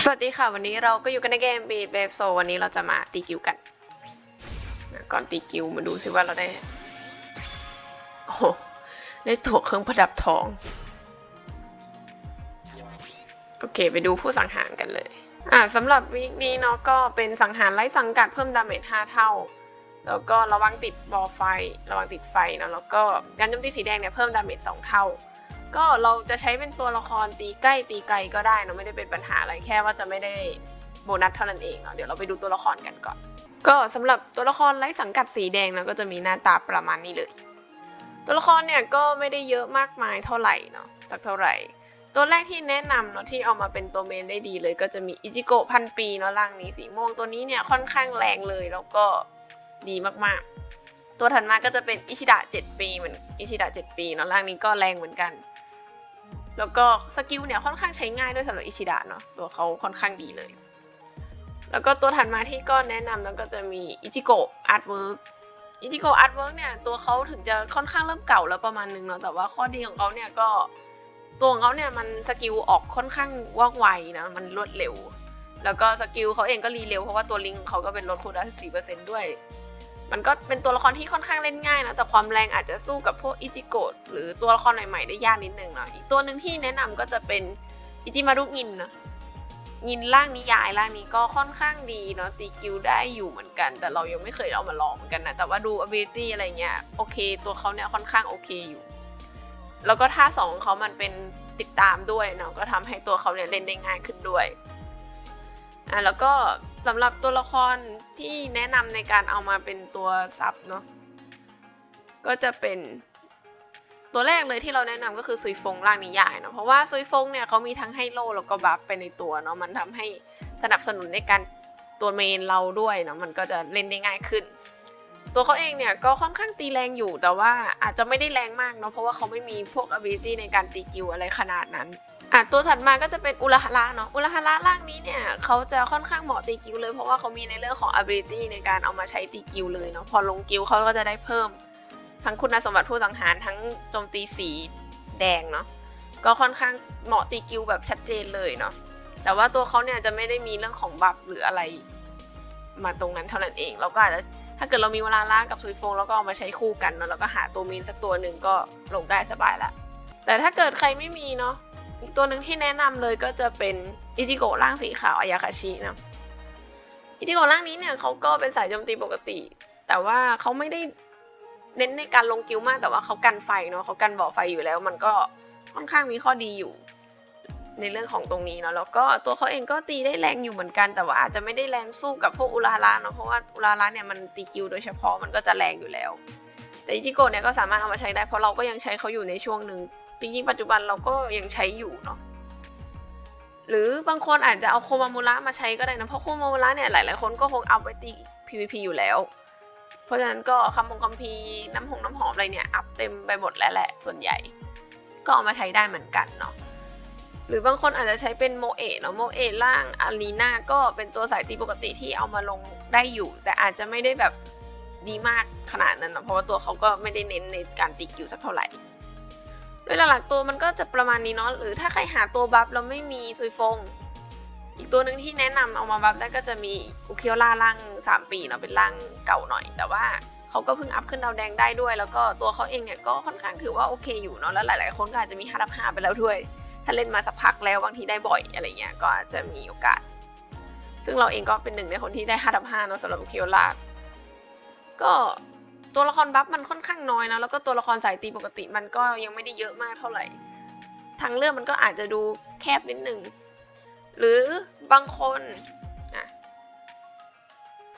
สวัสดีค่ะ วันนี้เราก็อยู่กันในเกม Beat b a b e Soul วันนี้เราจะมาตีกิวกัน ก่อนตีกิวมาดูซิว่าเราได้ โอ้โหได้ถั่วเครื่องประดับทอง โอเค ไปดูผู้สังหารกันเลย อ่าสำหรับวีคนี้เนาะก็เป็นสังหารไร้สังกัดเพิ่มดาเมจ5 เท่า แล้วก็ระวังติดบอไฟ ระวังติดไฟเนาะแล้วก็การโจมตีสีแดงเนี่ยเพิ่มดาเมจ2เท่า ก็เราจะใช้เป็นตัวละครตีใกล้ตีไกลก็ได้เนะไม่ได้เป็นปัญหาอะไรแค่ว่าจะไม่ได้โบนัสเท่านั้นเองเนาะเดี๋ยวเราไปดูตัวละครกันก่อน ก็สำหรับตัวละครไร้สังกัดสีแดงเนาก็จะมีหน้าตาประมาณนี้เลย ตัวละครเนี่ยก็ไม่ได้เยอะมากมายเท่าไหร่เนาะสักเท่าไหร่ ตัวแรกที่แนะนำเนาะที่เอามาเป็นตัวเมนได้ดีเลยก็จะมีอิจิโกะพันปีเนาะร่างนี้สีม่วงตัวนี้เนี่ยค่อนข้างแรงเลยแล้วก็ดีมากๆ ตัวถัดมาก็จะเป็นอิชิดะ7ปีเหมือนอิชิดะ7ปีเนาะร่างนี้ก็แรงเหมือนกัน แล้วก็สกิลเนี่ยค่อนข้างใช้ง่ายด้วยสำหรับอิชิดะเนาะตัวเขาค่อนข้างดีเลย แล้วก็ตัวถัดมาที่ก็แนะนำแล้วก็จะมีอิจิโกะอาร์ตเวิร์กอิจิโกะอาร์ตเวิร์กเนี่ยตัวเขาถึงจะค่อนข้างเริ่มเก่าแล้วประมาณนึงเนาะแต่ว่าข้อดีของเขาเนี่ยก็ตัวของเขาเนี่ยมันสกิลออกค่อนข้างว่องไวนะมันรวดเร็ว แล้วก็สกิลเขาเองก็รีเร็วเพราะว่าตัวลิงของเขาก็เป็นลดคูลดาวน์14%ด้วย มันก็เป็นตัวละครที่ค่อนข้างเล่นง่ายนะ แต่ความแรงอาจจะสู้กับพวกอิจิโกะหรือตัวละครใหม่ๆได้ยากนิดนึงเนาะอีกตัวหนึ่งที่แนะนำก็จะเป็นอิจิมารุงินนะงินร่างนิยายร่างนี้ก็ค่อนข้างดีเนาะตีกิลได้อยู่เหมือนกัน แต่เรายังไม่เคยเอามาลองเหมือนกันนะแต่ว่าดู ability อะไรเงี้ยโอเค ตัวเขาเนี่ยค่อนข้างโอเคอยู่ แล้วก็ท่าสองเขามันเป็นติดตามด้วยเนาะก็ทำให้ตัวเขาเนี่ยเล่นได้ง่ายขึ้นด้วยอะแล้วก็ สำหรับตัวละครที่แนะนำในการเอามาเป็นตัวซับเนาะก็จะเป็นตัวแรกเลยที่เราแนะนำก็คือซุยฟงร่างนิยายเนาะเพราะว่าซุยฟงเนี่ยเขามีทั้งให้โลแล้วก็บัฟไปในตัวเนาะมันทำให้สนับสนุนในการตัวเมนเราด้วยเนาะมันก็จะเล่นได้ง่ายขึ้น ตัวเขาเองเนี่ยก็ค่อนข้างตีแรงอยู่แต่ว่าอาจจะไม่ได้แรงมากเนาะเพราะว่าเขาไม่มีพวก ability ในการตีกิวอะไรขนาดนั้น อะตัวถัดมาก็จะเป็นอุลฮาระเนาะอุลฮาระร่างนี้เนี่ยเขาจะค่อนข้างเหมาะตีกิวเลยเพราะว่าเขามีในเรื่องของ ability ในการเอามาใช้ตีกิวเลยเนาะพอลงกิวเขาก็จะได้เพิ่ม ทั้งคุณสมบัติผู้สังหารทั้งโจมตีสีแดงเนาะก็ค่อนข้างเหมาะตีกิวแบบชัดเจนเลยเนาะแต่ว่าตัวเขาเนี่ยจะไม่ได้มีเรื่องของบัฟหรืออะไร มาตรงนั้นเท่านั้นเองเราก็อาจจะถ้าเกิดเรามีเวลาล่ากับซุยฟงแล้วก็เอามาใช้คู่กันเนาะแล้วก็หาตัวมีนสักตัวหนึ่งก็ลงได้สบายละแต่ถ้าเกิดใครไม่มีเนาะ อีกตัวหนึ่งที่แนะนำเลยก็จะเป็นอิจิโกะร่างสีขาวอายาคาชินะอิจิโกะร่างนี้เนี่ยเขาก็เป็นสายโจมตีปกติ แต่ว่าเขาไม่ได้เน้นในการลงกิวมากแต่ว่าเขากันไฟเนาะเขากันบ่อไฟอยู่แล้ว มันก็ค่อนข้างมีข้อดีอยู่ ในเรื่องของตรงนี้เนาะแล้วก็ตัวเขาเองก็ตีได้แรงอยู่เหมือนกัน แต่ว่าอาจจะไม่ได้แรงสู้กับพวกอุราระเนาะเพราะว่าอุราระเนี่ยมันตีกิวโดยเฉพาะมันก็จะแรงอยู่แล้ว แต่อิจิโกะเนี่ยก็สามารถเอามาใช้ได้เพราะเราก็ยังใช้เขาอยู่ในช่วงหนึ่ง จริงๆ ปัจจุบันเราก็ยังใช้อยู่เนาะหรือบางคนอาจจะเอาโคมามูระมาใช้ก็ได้นะ เพราะโคมามูระเนี่ยหลายๆคนก็คงเอาไว้ตี PVP อยู่แล้ว เพราะฉะนั้นก็คำมงคำพีน้ำหงน้ำหอมอะไรเนี่ยอัพเต็มไปหมดแล้วแหละส่วนใหญ่ ก็เอามาใช้ได้เหมือนกันเนาะหรือบางคนอาจจะใช้เป็นโมเอะเนาะโมเอะล่างอารีนาก็เป็นตัวสายตีปกติที่เอามาลงได้อยู่ แต่อาจจะไม่ได้แบบดีมากขนาดนั้นนะเพราะว่าตัวเขาก็ไม่ได้เน้นในการตีกิวสักเท่าไหร่ โดยหลักๆตัวมันก็จะประมาณนี้เนาะหรือถ้าใครหาตัวบัฟแล้วไม่มีซุยฟง อีกตัวหนึ่งที่แนะนำเอามาบัฟได้ก็จะมีอุคิโอล่าร่าง3 ปีเนาะเป็นร่างเก่าหน่อย แต่ว่าเขาก็เพิ่งอัพขึ้นดาวแดงได้ด้วย แล้วก็ตัวเขาเองเนี่ยก็ค่อนข้างถือว่าโอเคอยู่เนาะแล้วหลาย ๆ คนก็อาจจะมี5ดับ5ไปแล้วด้วย ถ้าเล่นมาสักพักแล้วบางทีได้บ่อยอะไรเงี้ยก็อาจจะมีโอกาส ซึ่งเราเองก็เป็นหนึ่งในคนที่ได้5ดับ5เนาะสำหรับอุคิโอล่าก็ ตัวละครบัฟมันค่อนข้างน้อยนะ แล้วก็ตัวละครสายตีปกติมันก็ยังไม่ได้เยอะมากเท่าไหร่ ทางเรื่องมันก็อาจจะดูแคบนิดหนึ่ง หรือบางคนอ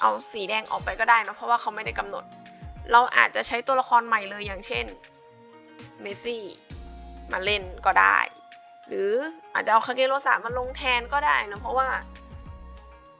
เอาสีแดงออกไปก็ได้นะเพราะว่าเขาไม่ได้กำหนด เราอาจจะใช้ตัวละครใหม่เลยอย่างเช่นเมซี่มาเล่นก็ได้ หรืออาจจะเอาคาเกโรสามาลงแทนก็ได้นะเพราะว่า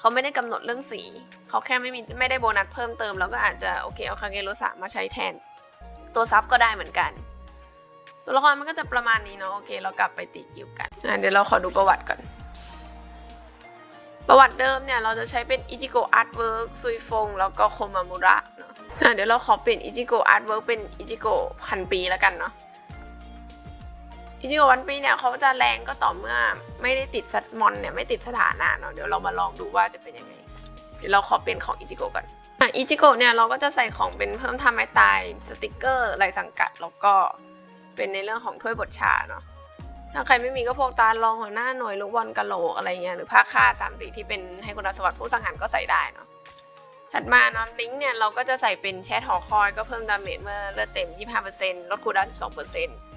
เขาไม่ได้กำหนดเรื่องสี เขาแค่ไม่มีไม่ได้โบนัสเพิ่มเติม แล้วก็อาจจะโอเคเอาคาเกโรสามาใช้แทน ตัวซับก็ได้เหมือนกัน ตัวละครมันก็จะประมาณนี้เนาะโอเค เรากลับไปตีกิวกันอะเดี๋ยวเราขอดูประวัติก่อน ประวัติเดิมเนี่ยเราจะใช้เป็นอิจิโกอาร์ตเวิร์กซุยฟงแล้วก็โคมามุระเนาะอะเดี๋ยวเราขอเปลี่ยนอิจิโกอาร์ตเวิร์กเป็นอิจิโกพันปีแล้วกันเนาะ จิโกวันปีเนี่ยเขาจะแรงก็ต่อเมื่อไม่ได้ติดซัดมอนเนี่ยไม่ติดสถานะเนาะเดี๋ยวเรามาลองดูว่าจะเป็นยังไง เดี๋ยวเราขอเป็นของอิจิโกก่อนอะอิจิโกเนี่ยเราก็จะใส่ของเป็นเพิ่มทำไม้ตายสติกเกอร์ลายสังกัดแล้วก็เป็นในเรื่องของถ้วยบทชาเนาะถ้าใครไม่มีก็พวกตาลองหัวหน้าหน่วยลูกบอลกะโหลกอะไรเงี้ยหรือผ้าคาดสามสีที่เป็นให้คุณสวัสดิ์ผู้สังหารก็ใส่ได้เนาะถัดมาเนาะลิงก์เนี่ยเราก็จะใส่เป็นแชทหอคอยก็เพิ่มดาเมจเมื่อเลือดเต็ม 25%ลดคูลดาวน์12%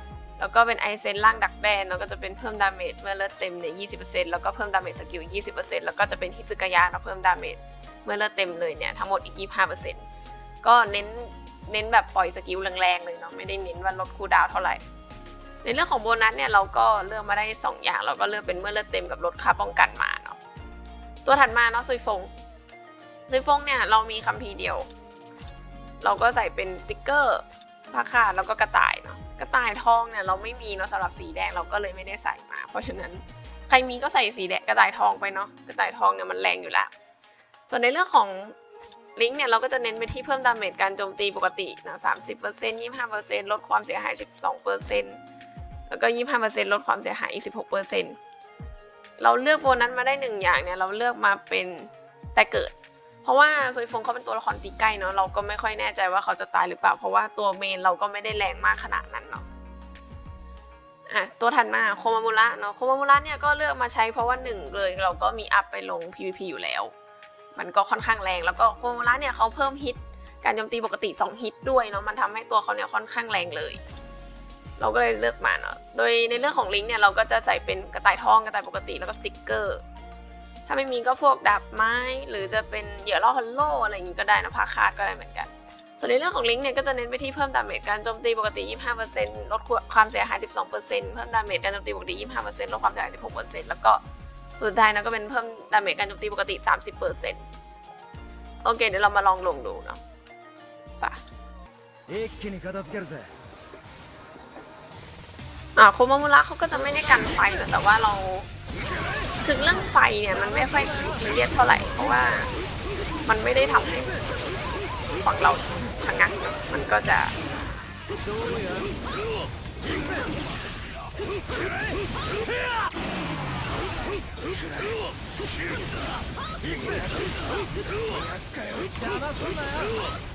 แล้วก็เป็นไอเซนล่างดักแดนแล้วก็จะเป็นเพิ่มดาเมจเมื่อเลือดเต็มเนี่ย20%แล้วก็เพิ่มดาเมจสกิล20%แล้วก็จะเป็นฮิซึกายะแล้วเพิ่มดาเมจเมื่อเลือดเต็มเลยเนี่ยทั้งหมดอีก 25%ก็เน้นเน้นแบบปล่อยสกิลแรงๆเลยเนาะไม่ได้เน้นว่าลดคูลดาวเท่าไหร่ ในเรื่องของโบนัสเนี่ยเราก็เลือกมาได้ 2 อย่างเราก็เลือกเป็นเมื่อเลือดเต็มกับลดค่าป้องกันมาเนาะตัวถัดมาเนาะซุยฟงซุยฟงเนี่ยเรามีคัมภีร์เดียว เราก็ใส่เป็นสติกเกอร์ผ้าคาดแล้วก็กระต่ายเนาะ กระต่ายทองเนี่ยเราไม่มีเนาะสำหรับสีแดงเราก็เลยไม่ได้ใส่มา เพราะฉะนั้นใครมีก็ใส่สีแดงกระต่ายทองไปเนาะกระต่ายทองเนี่ยมันแรงอยู่แล้ว ส่วนในเรื่องของลิงก์เนี่ยเราก็จะเน้นไปที่เพิ่มดาเมจการโจมตีปกตินะสามสิบเปอร์เซ็นต์ยี่ห้าเปอร์เซ็นต์ลดความเสียหายสิบสองเปอร์เซ็นต์แล้วก็ยี่ห้าเปอร์เซ็นต์ลดความเสียหายอีกสิบหกเปอร์เซ็นต์เราเลือกโบนัสมาได้หนึ่งอย่างเนี่ยเราเลือกมาเป็นแต่เกิด เพราะว่าโซยฟงเขาเป็นตัวละครตีใกล้เนาะเราก็ไม่ค่อยแน่ใจว่าเขาจะตายหรือเปล่า เพราะว่าตัวเมนเราก็ไม่ได้แรงมากขนาดนั้นเนาะอะตัวถัดมาโคมามุระเนาะโคมามุระเนี่ยก็เลือกมาใช้เพราะว่าหนึ่งเลยเราก็มีอัพไปลง PVP อยู่แล้ว มันก็ค่อนข้างแรงแล้วก็โคมามุระเนี่ยเขาเพิ่มฮิตการโจมตีปกติ 2 ฮิตด้วยเนาะมันทำให้ตัวเขาเนี่ยค่อนข้างแรงเลย เราก็เลยเลือกมาเนาะโดยในเรื่องของลิงก์เนี่ยเราก็จะใส่เป็นกระต่ายทองกระต่ายปกติแล้วก็สติกเกอร์ ถ้าไม่มีก็พวกดับไม้ หรือจะเป็นเหยื่อล่อฮัลโลอะไรอย่างนี้ก็ได้นะพาคาดก็ได้เหมือนกัน ส่วนในเรื่องของลิงก์เนี่ยก็จะเน้นไปที่เพิ่มดาเมจการโจมตีปกติ 25%ลดความเสียหาย 12%เพิ่มดาเมจการโจมตีปกติ 25%ลดความเสียหาย 16%แล้วก็สุดท้ายนะก็เป็นเพิ่มดาเมจการโจมตีปกติ 30%โอเค เดี๋ยวเรามาลองลงดูเนาะไป่ะอ่าโคมามุระเขาก็จะไม่ได้กันไฟนะแต่ว่าเรา ถึงเรื่องไฟเนี่ยมันไม่ค่อยซีเรียสเท่าไหร่ เพราะว่ามันไม่ได้ทำให้ฝั่งเราชะงักเนะมันก็จะ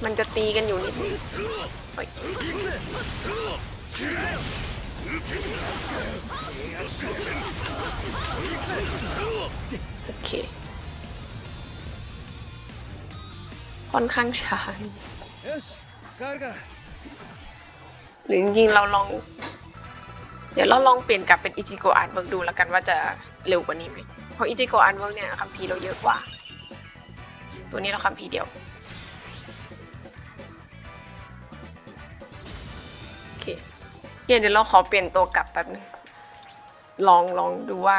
มันจะตีกันอยู่นิดนึง โอเค ค่อนข้างช้าหรือจริงเราลอง เดี๋ยวเราลองเปลี่ยนกลับเป็นอิจิโกะอันเวิร์กดูแล้วกันว่าจะเร็วกว่านี้ไหมเพราะอิจิโกะอันเวิร์กเนี่ยคัมภีร์เราเยอะกว่า ตัวนี้เราคัมภีร์เดียว เดี๋ยวเราขอเปลี่ยนตัวกลับแป๊บนึง ลองลองดูว่า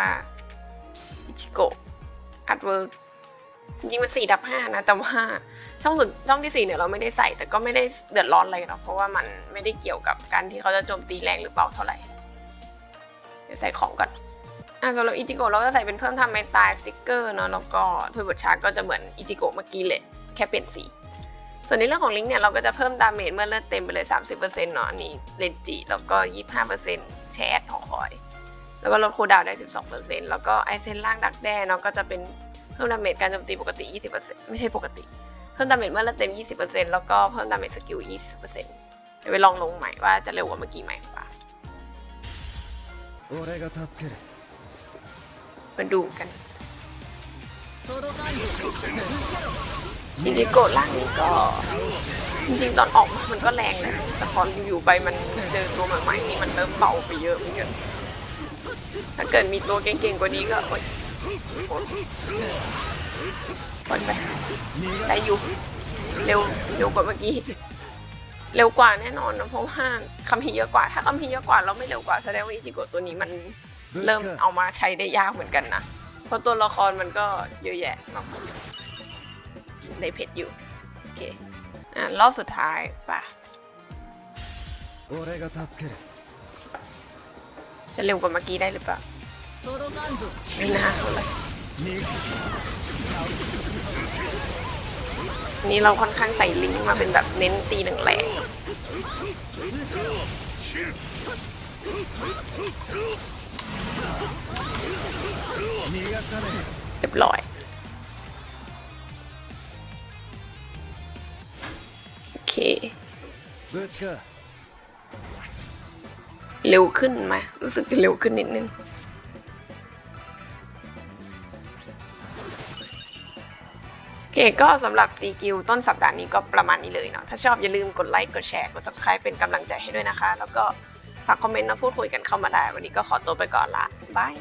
อิจิโกะอาร์ตเวิร์กจริงๆมันสี่ดับห้านะ แต่ว่าช่องสุดช่องที่สี่เนี่ยเราไม่ได้ใส่ แต่ก็ไม่ได้เดือดร้อนอะไรหรอกเพราะว่ามันไม่ได้เกี่ยวกับการที่เขาจะโจมตีแรงหรือเปล่าเท่าไหร่ เดี๋ยวใส่ของก่อนอะสำหรับอิจิโกะเราก็ใส่เป็นเพิ่มทำไมตายสติกเกอร์เนาะแล้วก็ถ้วยบทชาร์ก็จะเหมือนอิจิโกะเมื่อกี้เลยแค่เปลี่ยนสี ส่วนในเรื่องของลิงก์เนี่ยเราก็จะเพิ่มดาเมจเมื่อเลือดเต็มไปเลย 30%เนาะอันนี้เลนจิแล้วก็ 25%แชทของคอย แล้วก็ลดคูดาวได้ 12%แล้วก็ไอเซนล่างดักแด้เนาะก็จะเป็นเพิ่มดาเมจการโจมตีปกติ 20%ไม่ใช่ปกติ เพิ่มดาเมจเมื่อเลือดเต็ม 20%แล้วก็เพิ่มดาเมจสกิล 20%เดี๋ยวไปลองลงใหม่ว่าจะเร็วกว่าเมื่อกี้ไหมป่ะมาดูกัน จริงๆโกดล่างนี้ก็ จริงๆตอนออกมามันก็แรงนะ แต่พออยู่ไปมันเจอตัวใหม่ๆนี่มันเริ่มเบาไปเยอะเหมือนกันถ้าเกิดมีตัวเก่งๆกว่านี้ก็โอ๊ยปล่อยไปแต่อยู่เร็วเร็วกว่าเมื่อกี้เร็วกว่าแน่นอนนะเพราะว่าคำพีเยอะกว่า ถ้าคำพีเยอะกว่าเราไม่เร็วกว่าแสดงว่าอิจิโกะตัวนี้มันเริ่มเอามาใช้ได้ยากเหมือนกันนะเพราะตัวละครมันก็เยอะแยะมาก ในเพจอยู่ โอเค อะ รอบสุดท้ายป่ะจะเร็วกว่าเมื่อกี้ได้หรือเปล่าไม่น่าเลยนี่เราค่อนข้างใส่ลิงมาเป็นแบบเน้นตีหนึ่งแหลกเรียบร้อย เร็วขึ้นไหมรู้สึกจะเร็วขึ้นนิดนึง โอเคก็สำหรับตีกิวต้นสัปดาห์นี้ก็ประมาณนี้เลยเนาะ ถ้าชอบอย่าลืมกดไลค์ กดแชร์ กด subscribe เป็นกำลังใจให้ด้วยนะคะ แล้วก็ฝากคอมเมนต์มาพูดคุยกันเข้ามาได้ วันนี้ก็ขอตัวไปก่อนละบาย